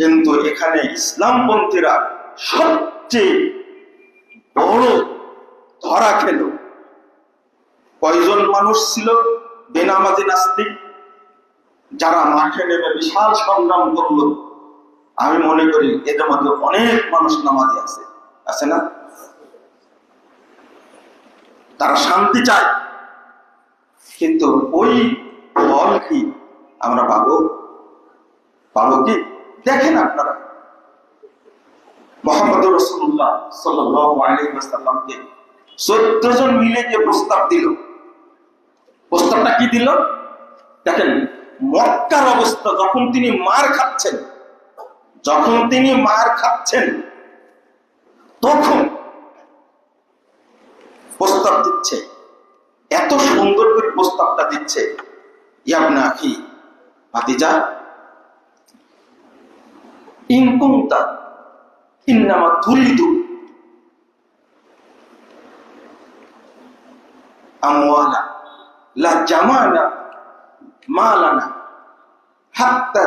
কিন্তু এখানে ইসলামপন্থীরা সবচেয়ে বড় ধরা খেল। কয়জন মানুষ ছিল বেনামাজি নাস্তিক? যারা মাঠে নেমে বিশাল সংগ্রাম করল। আমি মনে করি এদের মধ্যে অনেক মানুষ নামাজি আছে। আছে না? তারা শান্তি চায়। কিন্তু ওই ফল কি? আমরা পাবো? পাবো কি? দেখেন আপনারা। মোহাম্মদ রসুল্লাহ সাল্লামকে চোদ্দ জন মিলে যে প্রস্তাব দিল, প্রস্তাবটা কি দিল? দেখেন, মক্কার অবস্থা, যখন তিনি মার খাচ্ছেন, যখন তিনি মার খাচ্ছেন, তখন প্রস্তাব দিচ্ছে। এত সুন্দর করে প্রস্তাবটা দিচ্ছে। ইয়াবনা আখি ভাতিজা ইনকুমতা মালানা, হাত্তা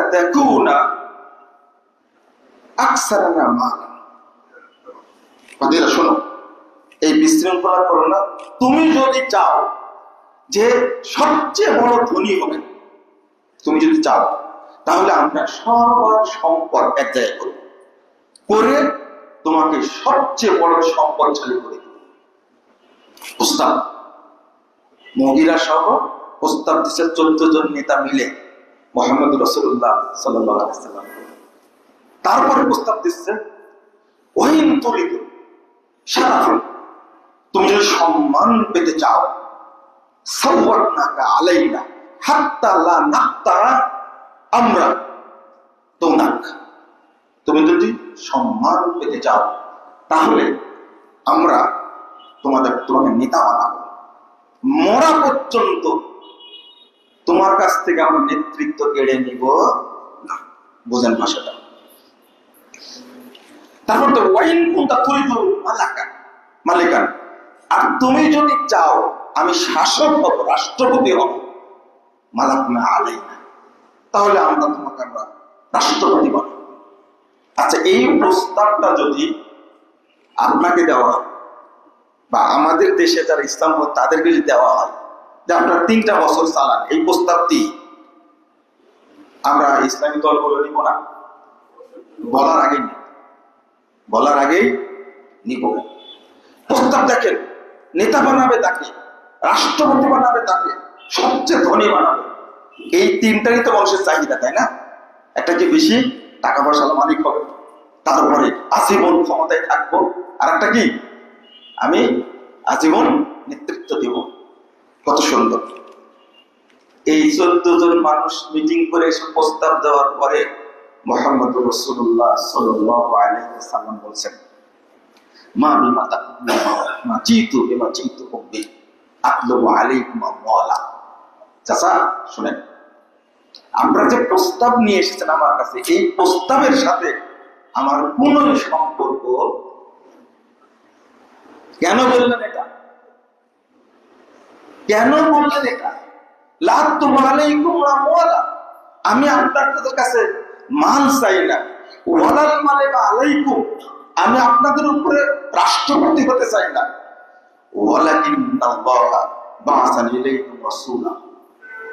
আকসারানা মালা ভাতিজা শোনো, এই বিশৃঙ্খলা করো না। তুমি যদি চাও যে সবচেয়ে বড় ধনী হবে, তুমি যদি চাও তাহলে আমরা সবার সম্পদ এক জায়গায় করব করে তোমাকে সবচেয়ে বড় সম্পদশালী করে প্রস্তাব মহিলা সহ প্রস্তাব দিচ্ছে চোদ্দ জন নেতা মিলে মোহাম্মদ রসুল্লাহ সাল্লাম। তারপরে প্রস্তাব দিচ্ছে ওহিন তরিত সারা তুমি যদি সম্মান পেতে চাও সাওয়ারনাকা আলাইনা হাত্তা লা নাক্তারা আমরা তোনাক তুমি যদি সম্মান পেতে চাও, তাহলে আমরা তোমাদের তোমাকে নেতা বানাবো। মরা পর্যন্ত তোমার কাছ থেকে আমরা নেতৃত্ব কেড়ে নিব না। বোঝেন ভাষাটা। তারপর তো ওয়াইন কোনটা তুলিদু মালাকা? মালিকান। আর তুমি যদি চাও, আমি শাসক হব, রাষ্ট্রপতি হব। মালাক আলাই না তাহলে আমরা তোমাকে আমরা রাষ্ট্রপতি বানাবো। আচ্ছা এই প্রস্তাবটা যদি আপনাকে দেওয়া হয়, বা আমাদের দেশে যারা ইসলাম তাদেরকে যদি দেওয়া হয়, যে আপনারা তিনটা বছর চালান, এই প্রস্তাবটি আমরা ইসলামী দলগুলো নিব না? বলার আগে নিব। বলার আগেই নিব। প্রস্তাব দেখেন, নেতা বানাবে তাকে, রাষ্ট্রপতি বানাবে তাকে, সবচেয়ে ধনী বানাবে। এই তিনটারই তো মানুষের চাহিদা, তাই না? একটা কি বেশি টাকা পয়সা মালিক হবে। তারপরে আজীবন ক্ষমতায় থাকব। আর একটা কি? আমি আজীবন নেতৃত্ব দেব। কত সুন্দর। এই চোদ্দ জন মানুষ মিটিং করে এসে প্রস্তাব দেওয়ার পরে মোহাম্মদ রসুল্লাহ সাল্লাম বলছেন, মা বিমা তাকুল্লা মা চিতু বিমা চিতু হব্বি আতলু আলাইকুম মাওলা চাচা, শুনেন। আপনারা যে প্রস্তাব নিয়ে এসেছেন আমার কাছে, এই প্রস্তাবের সাথে আমার কোন সম্পর্ক? কেন বললেন এটা? কেন বললেন এটা? লাভ তোমার আলাইকুম মাওলা আমি আপনাদের কাছে মান চাই না। ওয়ালাল মানে বা আলাইকুম। আমি আপনাদের উপরে রাষ্ট্রপতি হতে চাই না। ওয়ালাকিন আল্লাহ বাসানি ইলাইকুম রাসূলা।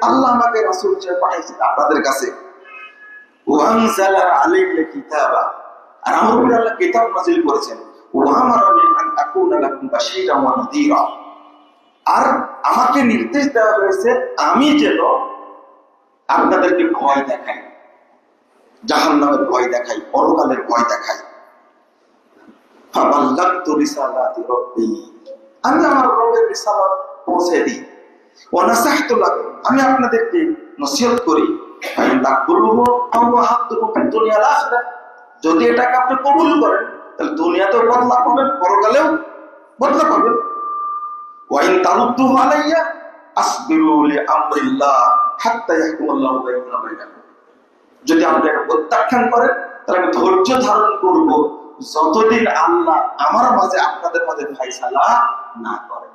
আল্লাহ আমাকে রাসূল চেয়ে পাঠিয়েছেন আপনাদের কাছে। আর আমার আল্লাহ কিতাব করেছেন। আর আমাকে নির্দেশ দেওয়া হয়েছে, আমি যেন আপনাদেরকে ভয় দেখাই জাহান নামের ভয় দেখাই, পরকালের ভয় দেখাই। আমি আমার রবের পৌঁছে দিই। আমি আপনাদেরকে নসিহত করি যদি এটাকে আপনি কবুল করেন, তাহলে দুনিয়াতেও বদলা পাবেন পরকালেও বদলা পাবেন যদি আপনি প্রত্যাখ্যান করেন, তাহলে আমি ধৈর্য ধারণ করব, যতদিন আল্লাহ আমার মাঝে আপনাদের মাঝে ফাইসালা না করেন